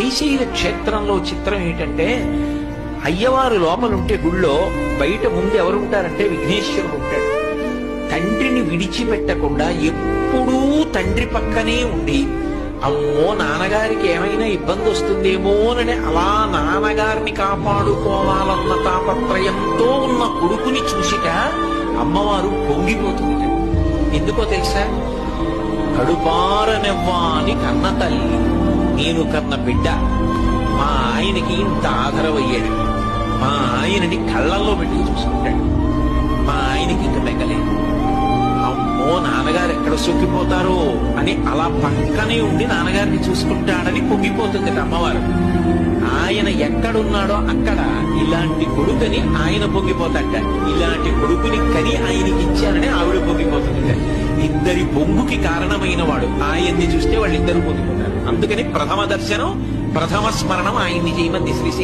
శ్రీశైల క్షేత్రంలో చిత్రం ఏంటంటే అయ్యవారు లోపలుంటే గుళ్ళో బయట ముందు ఎవరుంటారంటే విఘ్నేశ్వరుడు ఉంటాడు. తండ్రిని విడిచిపెట్టకుండా ఎప్పుడూ తండ్రి పక్కనే ఉండి అమ్మో నాన్నగారికి ఏమైనా ఇబ్బంది వస్తుందేమోనని అలా నాన్నగారిని కాపాడుకోవాలన్న తాపత్రయంతో ఉన్న కొడుకుని చూసిట అమ్మవారు పొంగిపోతుంది ఎందుకో తెలుసా? కడుపారనివ్వాని కన్న తల్లి. నేను కన్న బిడ్డ. మా ఆయనకి ఇంత ఆదరవయ్యాడు మా ఆయనని కళ్ళల్లో పెట్టి చూసుకుంటాడు. మా ఆయనకి ఇంక మెగలేదు అమ్మో నాన్నగారు ఎక్కడ సొక్కిపోతారో అని అలా పక్కనే ఉండి నాన్నగారిని చూసుకుంటాడని పొంగిపోతుంది అమ్మవారు. ఆయన ఎక్కడున్నాడో అక్కడ ఇలాంటి కొడుకుని ఆయన పొంగిపోతాడ ఇలాంటి కొడుకుని కని ఆయనకి ఇచ్చారని ఆవిడ పొంగిపోతుంది. బొంగుకి కారణమైన వాడు ఆయన్ని చూస్తే వాళ్ళిద్దరు పొందుకుంటారు అందుకని ప్రథమ దర్శనం ప్రథమ స్మరణం ఆయన్ని చేయమంది శ్రీశైలం